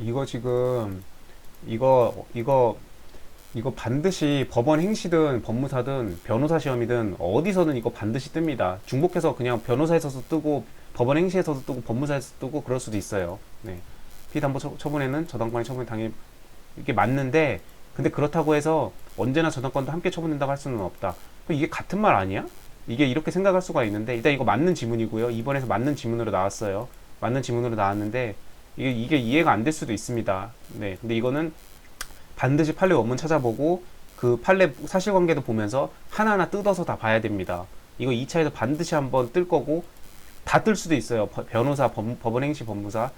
이거 지금 이거 이거 이거 반드시 법원 행시든 법무사든 변호사 시험이든 어디서든 이거 반드시 뜹니다. 중복해서 그냥 변호사에서도 뜨고 법원 행시에서도 뜨고 법무사에서 뜨고 그럴 수도 있어요. 네. 피담보 처- 처분에는 저당권의 처분이 당연히 이게 맞는데 근데 그렇다고 해서 언제나 저당권도 함께 처분된다고 할 수는 없다. 이게 같은 말 아니야? 이게 이렇게 생각할 수가 있는데 일단 이거 맞는 지문이고요. 이번에서 맞는 지문으로 나왔어요. 맞는 지문으로 나왔는데 이게 이게 이해가 안 될 수도 있습니다. 네. 근데 이거는 반드시 판례 원문 찾아보고 그 판례 사실관계도 보면서 하나하나 뜯어서 다 봐야 됩니다. 이거 2차에서 반드시 한번 뜰 거고 다 뜰 수도 있어요. 버- 변호사, 법, 법원 행시 법무사,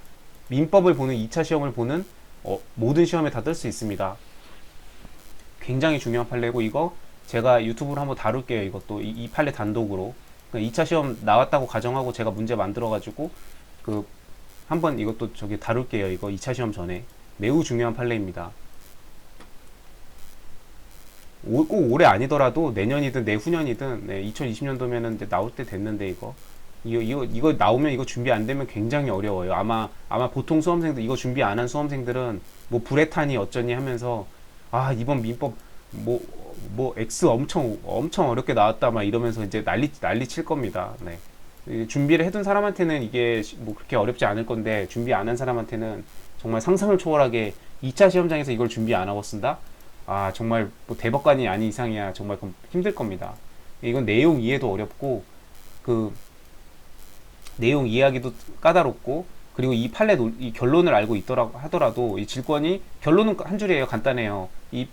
민법을 보는 2차 시험을 보는 어, 모든 시험에 다 뜰 수 있습니다. 굉장히 중요한 판례고 이거 제가 유튜브로 한번 다룰게요. 이것도 이, 이 판례 단독으로. 2차 시험 나왔다고 가정하고 제가 문제 만들어 가지고 그 한번 이것도 저기 다룰게요. 이거 2차 시험 전에 매우 중요한 판례입니다. 오- 꼭 올해 아니더라도 내년이든 내후년이든 네, 2020년도면은 이제 나올 때 됐는데 이거 이거 이거 이거 나오면 이거 준비 안 되면 굉장히 어려워요. 아마 아마 보통 수험생들 이거 준비 안 한 수험생들은 뭐 불에탄이 어쩌니 하면서 아 이번 민법 뭐뭐 X 엄청 엄청 어렵게 나왔다 막 이러면서 이제 난리 난리 칠 겁니다. 네. 이 준비를 해둔 사람한테는 이게 시- 뭐 그렇게 어렵지 않을 건데 준비 안 한 사람한테는 정말 상상을 초월하게 2차 시험장에서 이걸 준비 안 하고 쓴다? 아 정말 뭐 대법관이 아닌 이상이야 정말 힘들 겁니다. 이건 내용 이해도 어렵고 그 내용 이해하기도 까다롭고 그리고 이 판례 논- 이 결론을 알고 있더라 하더라도 이 질권이 결론은 한 줄이에요 간단해요. 이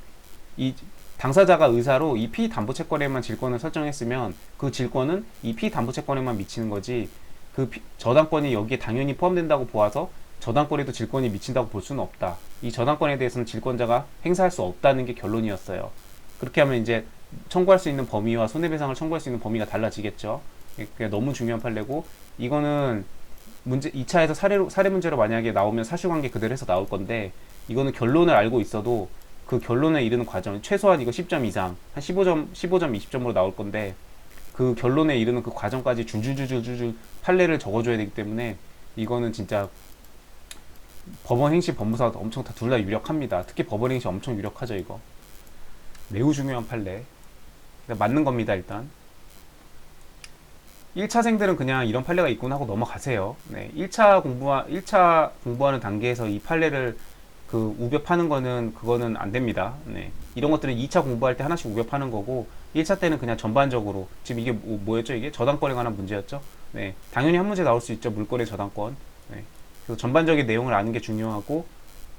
이 당사자가 의사로 이 피담보채권에만 질권을 설정했으면 그 질권은 이 피담보채권에만 미치는 거지 그 피- 저당권이 여기에 당연히 포함된다고 보아서 저당권에도 질권이 미친다고 볼 수는 없다. 이 저당권에 대해서는 질권자가 행사할 수 없다는 게 결론이었어요. 그렇게 하면 이제 청구할 수 있는 범위와 손해배상을 청구할 수 있는 범위가 달라지겠죠. 그게 너무 중요한 판례고 이거는 문제 2차에서 사례로 사례 문제로 만약에 나오면 사실관계 그대로 해서 나올 건데 이거는 결론을 알고 있어도 그 결론에 이르는 과정 최소한 이거 10점 이상 한 15점 15점 20점으로 나올 건데 그 결론에 이르는 그 과정까지 줄줄줄줄줄 판례를 적어줘야 되기 때문에 이거는 진짜 법원 행시 법무사 엄청 다 둘 다 유력합니다. 특히 법원 행시 엄청 유력하죠 이거 매우 중요한 판례 맞는 겁니다 일단 1차생들은 그냥 이런 판례가 있구나 하고 넘어가세요. 네, 1차 공부하 1차 공부하는 단계에서 이 판례를 그 우벼 파는 거는 그거는 안 됩니다. 네. 이런 것들은 2차 공부할 때 하나씩 우벼 파는 거고 1차 때는 그냥 전반적으로 지금 이게 뭐, 뭐였죠? 이게 저당권에 관한 문제였죠? 네. 당연히 한 문제 나올 수 있죠. 물권의 저당권. 네. 그래서 전반적인 내용을 아는 게 중요하고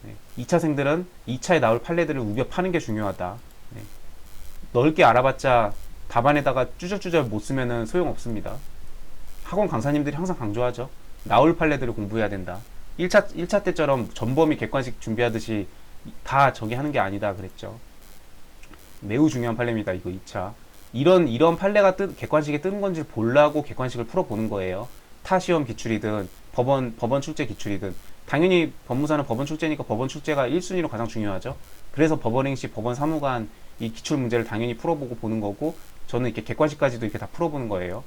네. 2차생들은 2차에 나올 판례들을 우겨 파는 게 중요하다. 네. 넓게 알아봤자 답안에다가 쭈저쭈저 못 쓰면은 소용없습니다. 학원 강사님들이 항상 강조하죠. 나올 판례들을 공부해야 된다. 1차, 1차 때처럼 전범위 객관식 준비하듯이 다 저기 하는 게 아니다 그랬죠. 매우 중요한 판례입니다. 이거 2차. 이런, 이런 판례가 뜨, 객관식에 뜨는 건지 보려고 객관식을 풀어보는 거예요. 타 시험 기출이든 법원, 법원 출제 기출이든 당연히 법무사는 법원 출제니까 법원 출제가 1순위로 가장 중요하죠. 그래서 법원 행시, 법원 사무관 이 기출 문제를 당연히 풀어보고 보는 거고 저는 이렇게 객관식까지도 이렇게 다 풀어보는 거예요.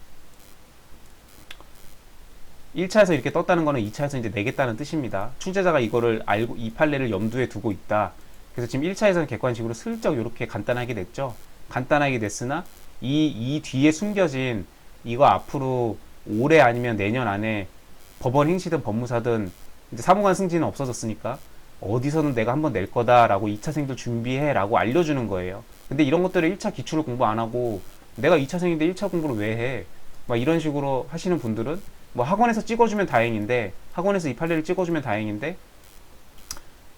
1차에서 이렇게 떴다는 거는 2차에서 이제 내겠다는 뜻입니다. 출제자가 이거를 알고 이 판례를 염두에 두고 있다. 그래서 지금 1차에서는 객관식으로 슬쩍 이렇게 간단하게 냈죠. 간단하게 냈으나 이, 이 뒤에 숨겨진 이거 앞으로 올해 아니면 내년 안에 법원 행시든 법무사든 이제 사무관 승진은 없어졌으니까 어디서는 내가 한번 낼 거다라고 2차생들 준비해라고 알려주는 거예요. 근데 이런 것들을 1차 기출을 공부 안 하고 내가 2차생인데 1차 공부를 왜 해? 막 이런 식으로 하시는 분들은 뭐 학원에서 찍어주면 다행인데 학원에서 이 판례를 찍어주면 다행인데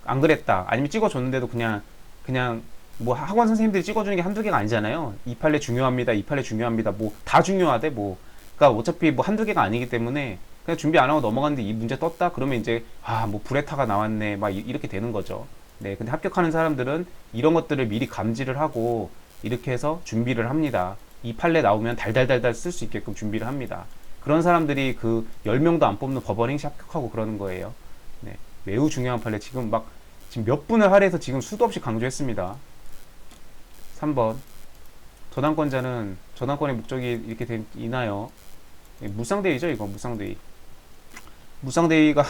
안 그랬다. 아니면 찍어줬는데도 그냥 그냥 뭐 학원 선생님들이 찍어주는 게 한두 개가 아니잖아요. 이 판례 중요합니다. 이 판례 중요합니다. 뭐 다 중요하대 뭐. 그러니까 어차피 뭐 한두 개가 아니기 때문에 그냥 준비 안 하고 넘어갔는데 이 문제 떴다? 그러면 이제 아뭐 브레타가 나왔네. 막 이- 이렇게 되는 거죠. 네 근데 합격하는 사람들은 이런 것들을 미리 감지를 하고 이렇게 해서 준비를 합니다. 이 판례 나오면 달달달달 쓸 수 있게끔 준비를 합니다 그런 사람들이 그 10명도 안 뽑는 법원 행시 합격하고 그러는 거예요. 네. 매우 중요한 판례. 지금 막, 지금 몇 분을 할애해서 지금 수도 없이 강조했습니다. 3번. 저당권자는 저당권의 목적이 이렇게 된, 이나요? 예, 무상대위죠, 이거, 무상대위. 무상대위가,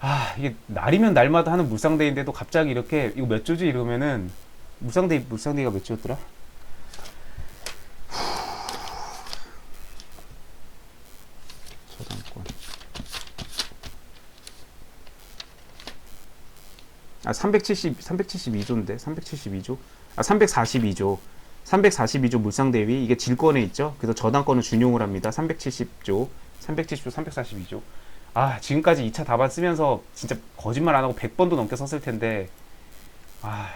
아 이게 날이면 날마다 하는 물상대인데도 갑자기 이렇게 이거 몇 조지 이러면은 물상대 물상대가 몇 조였더라? 저당권 아 370, 372조인데? 372조? 아 342조. 342조 물상대위 이게 질권에 있죠? 그래서 저당권을 준용을 합니다. 370조 370조 342조. 아 지금까지 2차 답안 쓰면서 진짜 거짓말 안 하고 100번도 넘게 썼을 텐데 아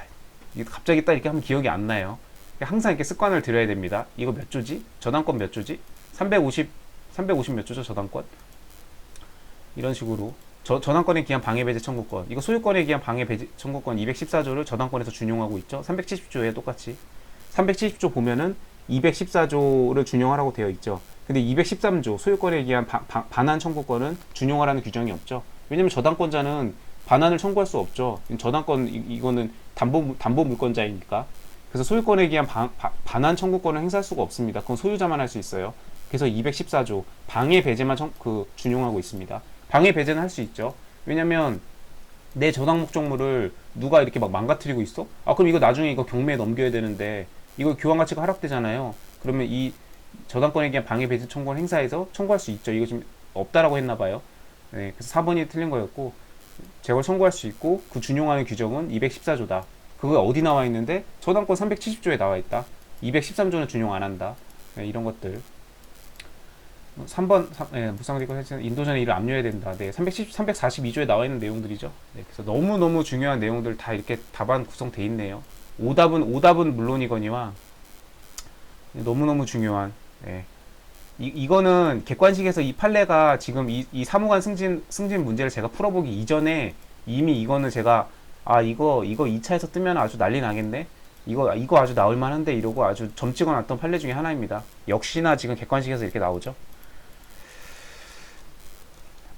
갑자기 딱 이렇게 하면 기억이 안 나요. 항상 이렇게 습관을 들여야 됩니다. 이거 몇 조지? 저당권 몇 조지? 350 350 몇 조죠 저당권? 이런 식으로 저, 저당권에 기한 방해 배제 청구권. 이거 소유권에 기한 방해 배제 청구권 214조를 저당권에서 준용하고 있죠? 370조에 똑같이. 370조 보면은 214조를 준용하라고 되어 있죠? 근데 213조 소유권에 기한 바- 바- 반환 청구권은 준용하라는 규정이 없죠? 왜냐면 저당권자는 반환을 청구할 수 없죠? 저당권 이, 이거는 담보 담보 물권자이니까. 그래서 소유권에 기한 방- 바- 반환 청구권을 행사할 수가 없습니다. 그건 소유자만 할 수 있어요. 그래서 214조 방해 배제만 청, 그 준용하고 있습니다 방해 배제는 할 수 있죠. 왜냐면 내 저당 목적물을 누가 이렇게 막 망가뜨리고 있어? 아 그럼 이거 나중에 이거 경매에 넘겨야 되는데 이거 교환 가치가 하락되잖아요. 그러면 이 저당권에 대한 방해 배제 청구권 행사에서 청구할 수 있죠. 이거 지금 없다라고 했나 봐요. 네, 그래서 4번이 틀린 거였고 재벌 청구할 수 있고 그 준용하는 규정은 214조다. 그거 어디 나와 있는데 저당권 370조에 나와 있다. 213조는 준용 안 한다. 네, 이런 것들. 3번 예, 무상리권 해지는 인도전에 이를 압류해야 된다. 네, 370, 342조에 나와 있는 내용들이죠. 네, 그래서 너무 너무 중요한 내용들 다 이렇게 답안 구성돼 있네요. 오답은 오답은 물론이거니와 너무 너무 중요한. 예. 이, 이거는 객관식에서 이 판례가 지금 이, 이 사무관 승진 승진 문제를 제가 풀어보기 이전에 이미 이거는 제가 아 이거 이거 2차에서 뜨면 아주 난리 나겠네. 이거 이거 아주 나올 만한데 이러고 아주 점 찍어 놨던 판례 중에 하나입니다. 역시나 지금 객관식에서 이렇게 나오죠.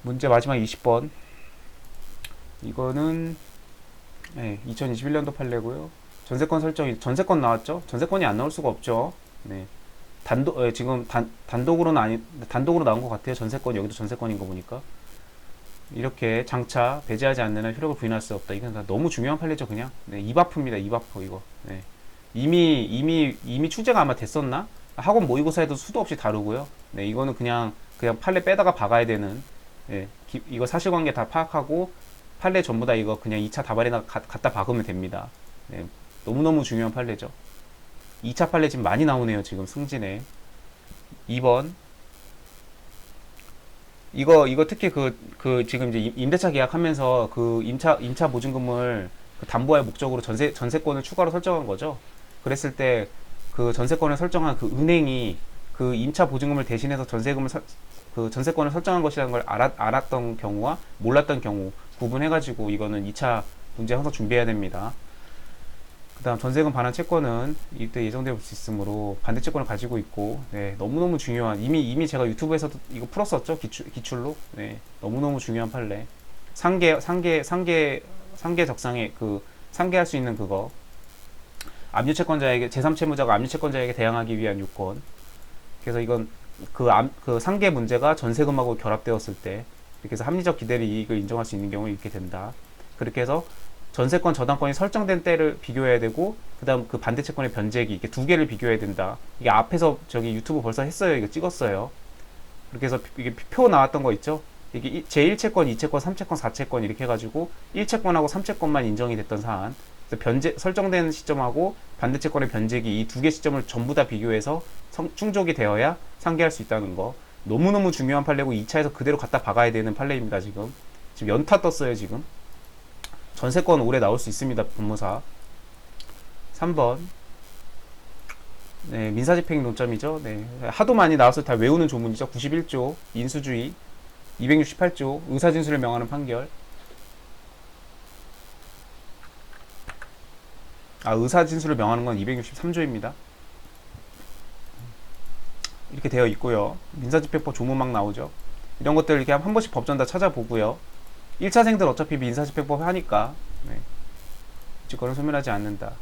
문제 마지막 20번. 이거는 네, 2021년도 판례고요. 전세권 설정이 전세권 나왔죠? 전세권이 안 나올 수가 없죠. 네. 단독 예, 지금 단 단독으로는 아니 단독으로 나온 것 같아요. 전세권 여기도 전세권인 거 보니까 이렇게 장차 배제하지 않는 한 효력을 부인할 수 없다. 이건 다 너무 중요한 판례죠, 그냥. 네, 이바프입니다. 이바프 이거. 네. 이미 이미 이미 출제가 아마 됐었나? 학원 모의고사에도 수도 없이 다루고요. 네, 이거는 그냥 그냥 판례 빼다가 박아야 되는 예, 기- 이거 사실관계 다 파악하고 판례 전부 다 이거 그냥 2차 답안에다 가- 갖다 박으면 됩니다. 네, 너무너무 중요한 판례죠. 2차 판례 지금 많이 나오네요. 지금 승진에. 2번. 이거 이거 특히 그 그 지금 이제 임- 임대차 계약하면서 그 임차 임차 보증금을 그 담보할 목적으로 전세 전세권을 추가로 설정한 거죠. 그랬을 때 그 전세권을 설정한 그 은행이 그 임차 보증금을 대신해서 전세금을 설- 그 전세권을 설정한 것이라는 걸 알았, 알았던 경우와 몰랐던 경우 구분해가지고 이거는 2차 문제 항상 준비해야 됩니다. 그 다음 전세금 반환 채권은 이때 예정될 수 있으므로 반대 채권을 가지고 있고 네, 너무너무 중요한 이미 이미 제가 유튜브에서도 이거 풀었었죠? 기출, 기출로? 네, 너무너무 중요한 판례. 상계 상계 상계 상계 적상에 그 상계할 수 있는 그거. 압류 채권자에게 제3채무자가 압류 채권자에게 대항하기 위한 요건. 그래서 이건 그, 암, 그 상계 문제가 전세금하고 결합되었을 때 이렇게 해서 합리적 기대를 이익을 인정할 수 있는 경우에 이렇게 된다. 그렇게 해서 전세권 저당권이 설정된 때를 비교해야 되고 그다음 그 반대 채권의 변제기 이렇게 두 개를 비교해야 된다. 이게 앞에서 저기 유튜브 벌써 했어요. 이거 찍었어요. 그렇게 해서 이게 표 나왔던 거 있죠? 이게 제1채권, 2채권, 3채권, 4채권 이렇게 해가지고 1채권하고 3채권만 인정이 됐던 사안. 그래서 변제 설정된 시점하고 반대 채권의 변제기 이 두 개 시점을 전부 다 비교해서 성- 충족이 되어야 상계할 수 있다는 거. 너무너무 중요한 판례고 2차에서 그대로 갖다 박아야 되는 판례입니다, 지금. 지금 연타 떴어요, 지금. 전세권 올해 나올 수 있습니다, 법무사. 3번. 네, 민사집행 논점이죠. 네. 하도 많이 나와서 다 외우는 조문이죠. 91조, 인수주의. 268조, 의사진술을 명하는 판결. 아, 의사 진술을 명하는 건 263조입니다. 이렇게 되어 있고요. 민사집행법 조문 막 나오죠. 이런 것들 이렇게 한 번씩 법전 다 찾아보고요. 1차생들 어차피 민사집행법 하니까 네. 직권을 소멸하지 않는다.